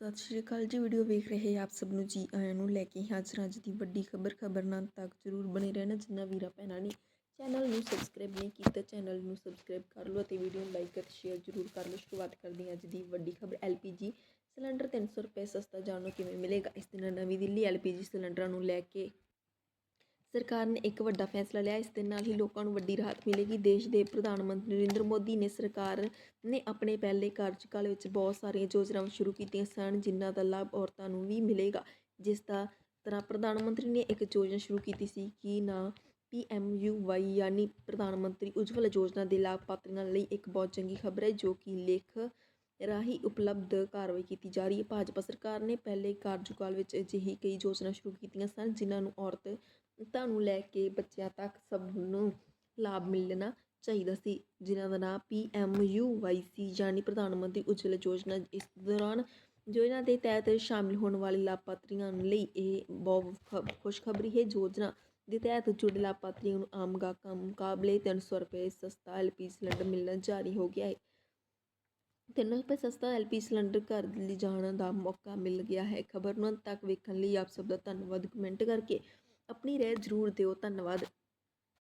ਸਤਿ ਸ਼੍ਰੀ ਅਕਾਲ ਜੀ, ਵੀਡੀਓ ਵੇਖ ਰਹੇ ਆਪ ਸਭ ਨੂੰ ਜੀ, ਆਇਆਂ ਨੂੰ ਲੈ ਕੇ ਹਾਜ਼ਰ ਹਾਂ ਅੱਜ ਦੀ ਵੱਡੀ ਖਬਰ ਖਬਰਨਾ ਤੱਕ ਜ਼ਰੂਰ ਬਣੇ ਰਹਿਣਾ, ਜਿੰਨਾ ਵੀਰਾ ਭੈਣਾਂ ਨੇ ਚੈਨਲ ਨੂੰ ਸਬਸਕ੍ਰਾਈਬ ਨਹੀਂ ਕੀਤਾ, ਚੈਨਲ ਨੂੰ ਸਬਸਕ੍ਰਾਈਬ ਕਰ ਲਓ ਅਤੇ ਵੀਡੀਓ ਨੂੰ ਲਾਈਕ ਅਤੇ ਸ਼ੇਅਰ ਜ਼ਰੂਰ ਕਰ ਲਓ। ਸ਼ੁਰੂਆਤ ਕਰਦੇ ਹਾਂ ਅੱਜ ਦੀ ਵੱਡੀ ਖਬਰ ਐਲਪੀਜੀ ਸਿਲੰਡਰ 300 ਰੁਪਏ ਸਸਤਾ ਜਾਣੋ ਕਿਵੇਂ ਮਿਲੇਗਾ? ਇਸ ਦਿਨ ਨਵੀਂ ਦਿੱਲੀ ਐਲਪੀਜੀ ਸਿਲੰਡਰਾਂ ਨੂੰ ਲੈ ਕੇ ਸਰਕਾਰ ਨੇ ਇੱਕ ਵੱਡਾ ਫੈਸਲਾ ਲਿਆ, ਇਸ ਦੇ ਨਾਲ ਹੀ ਲੋਕਾਂ ਨੂੰ ਵੱਡੀ ਰਾਹਤ ਮਿਲੇਗੀ। ਦੇਸ਼ ਦੇ ਪ੍ਰਧਾਨ ਮੰਤਰੀ ਨਰਿੰਦਰ ਮੋਦੀ ਨੇ ਸਰਕਾਰ ਨੇ ਆਪਣੇ ਪਹਿਲੇ ਕਾਰਜਕਾਲ ਵਿੱਚ ਬਹੁਤ ਸਾਰੀਆਂ ਯੋਜਨਾਵਾਂ ਸ਼ੁਰੂ ਕੀਤੀਆਂ ਸਨ, ਜਿਨ੍ਹਾਂ ਦਾ ਲਾਭ ਔਰਤਾਂ ਨੂੰ ਵੀ ਮਿਲੇਗਾ। ਜਿਸ ਦਾ ਤਰ੍ਹਾਂ ਪ੍ਰਧਾਨ ਮੰਤਰੀ ਨੇ ਇੱਕ ਯੋਜਨਾ ਸ਼ੁਰੂ ਕੀਤੀ ਸੀ ਕਿ ਨਾ ਪੀਐਮਯੂਵਾਈ ਯਾਨੀ ਪ੍ਰਧਾਨ ਮੰਤਰੀ ਉਜਵਲ ਯੋਜਨਾ ਦੇ ਲਾਭਪਾਤਰੀਆਂ ਲਈ ਇੱਕ ਬਹੁਤ ਚੰਗੀ ਖਬਰ ਹੈ, ਜੋ ਕਿ ਲੇਖ ਰਾਹੀਂ ਉਪਲਬਧ ਕਾਰਵਾਈ ਕੀਤੀ ਜਾ ਰਹੀ ਹੈ। ਭਾਜਪਾ ਸਰਕਾਰ ਨੇ ਪਹਿਲੇ ਕਾਰਜਕਾਲ ਵਿੱਚ ਅਜਿਹੀ ਕਈ ਯੋਜਨਾ ਸ਼ੁਰੂ ਕੀਤੀਆਂ ਸਨ, ਜਿਨ੍ਹਾਂ ਨੂੰ ਔਰਤ ਨੂੰ ਲੈ ਕੇ ਬੱਚਿਆਂ ਤੱਕ ਸਭ ਨੂੰ ਲਾਭ ਮਿਲਣਾ ਚਾਹੀਦਾ ਸੀ, ਜਿਨ੍ਹਾਂ ਦਾ ਨਾਂ ਪੀ ਐਮ ਯੂ ਵਾਈ ਸੀ ਯਾਨੀ ਪ੍ਰਧਾਨ ਮੰਤਰੀ ਉਜਵਲ ਯੋਜਨਾ। ਇਸ ਦੌਰਾਨ ਯੋਜਨਾ ਦੇ ਤਹਿਤ ਸ਼ਾਮਿਲ ਹੋਣ ਵਾਲੇ ਲਾਭਪਾਤਰੀਆਂ ਲਈ ਇਹ ਬਹੁਤ ਖੁਸ਼ਖਬਰੀ ਹੈ। ਯੋਜਨਾ ਦੇ ਤਹਿਤ ਜੁੜੇ ਲਾਭਪਾਤਰੀਆਂ ਨੂੰ ਆਮ ਗਾਹਕਾਂ ਮੁਕਾਬਲੇ 300 ਰੁਪਏ ਸਸਤਾ ਐਲਪੀ ਸਿਲੰਡਰ ਮਿਲਣਾ ਜਾਰੀ ਹੋ ਗਿਆ ਹੈ। 300 ਰੁਪਏ ਸਸਤਾ ਐਲਪੀ ਸਿਲੰਡਰ ਘਰ ਲਈ ਜਾਣ ਦਾ ਮੌਕਾ ਮਿਲ ਗਿਆ ਹੈ। ਖਬਰ ਨੂੰ ਅੰਤ ਤੱਕ ਵੇਖਣ ਲਈ ਆਪ ਸਭ ਦਾ ਧੰਨਵਾਦ। ਕਮੈਂਟ ਕਰਕੇ ਆਪਣੀ ਰਾਏ ਜ਼ਰੂਰ ਦਿਓ ਧੰਨਵਾਦ।